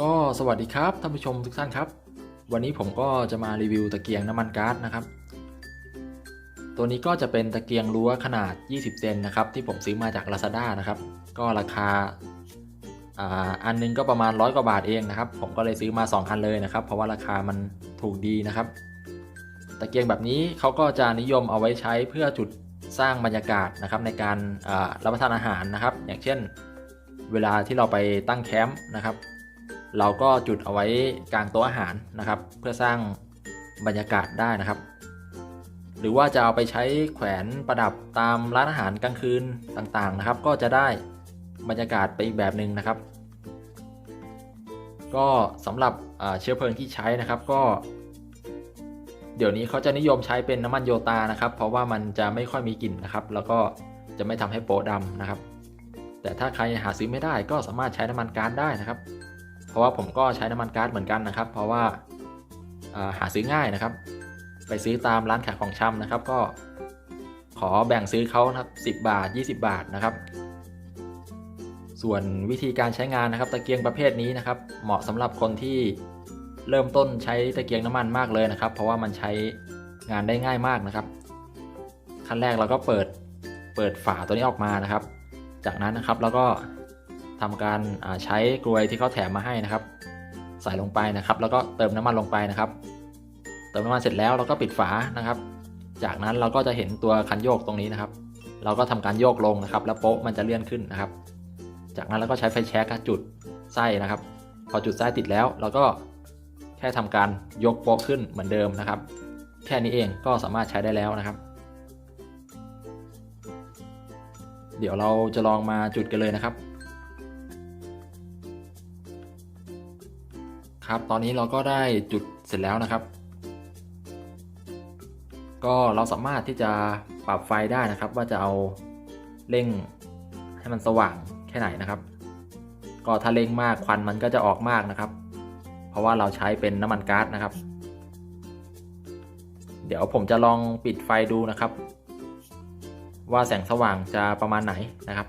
ก็สวัสดีครับท่านผู้ชมทุกท่านครับ วันนี้ผมก็จะมารีวิวตะเกียงน้ำมันก๊าซนะครับ ตัวนี้ก็จะเป็นตะเกียงรั้วขนาด 20 เซนนะครับ ที่ผมซื้อมาจาก Lazada นะครับ ก็ราคาอันหนึงก็ประมาณร้อยกว่าบาทเองนะครับ ผมก็เลยซื้อมา2คันเลยนะครับ เพราะว่าราคามันถูกดีนะครับ ตะเกียงแบบนี้เขาก็จะนิยมเอาไว้ใช้เพื่อจุดสร้างบรรยากาศนะครับในการรับประทานอาหารนะครับ อย่างเช่น เวลาที่เราไปตั้งแคมป์นะครับ เราก็จุดเอาไว้กลางโต๊ะอาหารนะครับ เพื่อสร้างบรรยากาศได้นะครับ หรือว่าจะเอาไปใช้แขวนประดับตามร้านอาหารกลางคืนต่างๆนะครับ ก็จะได้บรรยากาศไปอีกแบบหนึ่งนะครับ ก็สำหรับเชื้อเพลิงที่ใช้นะครับก็ เดี๋ยวนี้เขาจะนิยมใช้เป็นน้ำมันโยตานะครับ เพราะว่ามันจะไม่ค่อยมีกลิ่นนะครับ แล้วก็จะไม่ทำให้โป๊ะดำนะครับ แต่ถ้าใครหาซื้อไม่ได้ก็สามารถใช้น้ำมันก๊าซได้นะครับ เพราะว่าผมก็ใช้น้ำมันก๊าซเหมือนกันนะครับ เพราะว่าหาซื้อง่ายนะครับ ไปซื้อตามร้านขายของชำนะครับ ก็ขอแบ่งซื้อเขานะครับ 10 บาท 20 บาทนะครับ ส่วนวิธีการใช้งานนะครับ ตะเกียงประเภทนี้นะครับ เหมาะสำหรับคนที่เริ่มต้นใช้ตะเกียงน้ำมันมากเลยนะครับ เพราะว่ามันใช้งานได้ง่ายมากนะครับ ขั้นแรกเราก็เปิดเปิดฝาตัวนี้ออกมานะครับ จากนั้นนะครับเราก็ ทำการใช้กลวยที่เขาแถมมาให้นะครับ ใส่ลงไปนะครับ แล้วก็เติมน้ำมันลงไปนะครับ เติมน้ำมันเสร็จแล้วเราก็ปิดฝานะครับ จากนั้นเราก็จะเห็นตัวคันโยกตรงนี้นะครับ เราก็ทำการโยกลงนะครับ แล้วโป๊ะมันจะเลื่อนขึ้นนะครับ จากนั้นเราก็ใช้ไฟแช็กจุดไส้นะครับ พอจุดไส้ติดแล้วเราก็แค่ทำการยกโป๊ะขึ้นเหมือนเดิมนะครับ แค่นี้เองก็สามารถใช้ได้แล้วนะครับเดี๋ยวเราจะลองมาจุดกันเลยนะครับ ครับ ตอนนี้เราก็ได้จุดเสร็จแล้วนะครับ ก็เราสามารถที่จะปรับไฟได้นะครับ ว่าจะเอาเร่งให้มันสว่างแค่ไหนนะครับ ก็ถ้าเร่งมากควันมันก็จะออกมากนะครับ เพราะว่าเราใช้เป็นน้ำมันก๊าซนะครับ เดี๋ยวผมจะลองปิดไฟดูนะครับ ว่าแสงสว่างจะประมาณไหนนะครับ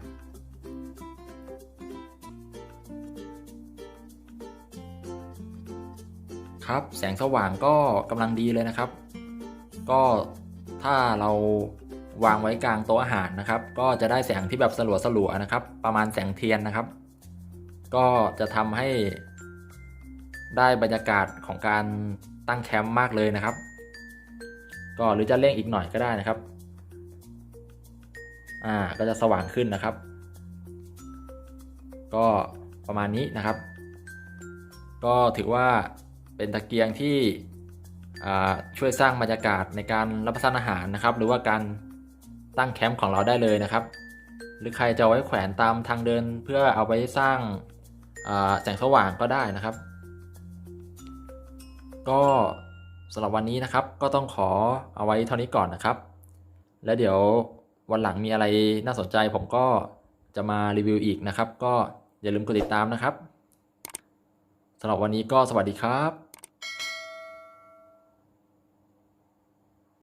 ครับ แสงสว่างก็กำลังดีเลยนะครับ ก็ถ้าเราวางไว้กลางโต๊ะอาหารนะครับ ก็จะได้แสงที่แบบสลัวสลัวนะครับ ประมาณแสงเทียนนะครับ ก็จะทำให้ ได้บรรยากาศของการตั้งแคมป์มากเลยนะครับ ก็หรือจะเร่งอีกหน่อยก็ได้นะครับ อ่าก็จะสว่างขึ้นนะครับ ก็ประมาณนี้นะครับ ก็ถือว่า เป็นตะเกียงที่ช่วยสร้างบรรยากาศในการรับประทานอาหารนะครับ หรือว่าการตั้งแคมป์ของเราได้เลยนะครับ หรือใครจะไว้แขวนตามทางเดินเพื่อเอาไว้สร้างแสงสว่างก็ได้นะครับ ก็สำหรับวันนี้นะครับก็ต้องขอเอาไว้เท่านี้ก่อนนะครับ แล้วเดี๋ยววันหลังมีอะไรน่าสนใจผมก็จะมารีวิวอีกนะครับ ก็อย่าลืมกดติดตามนะครับสำหรับวันนี้ก็สวัสดีครับ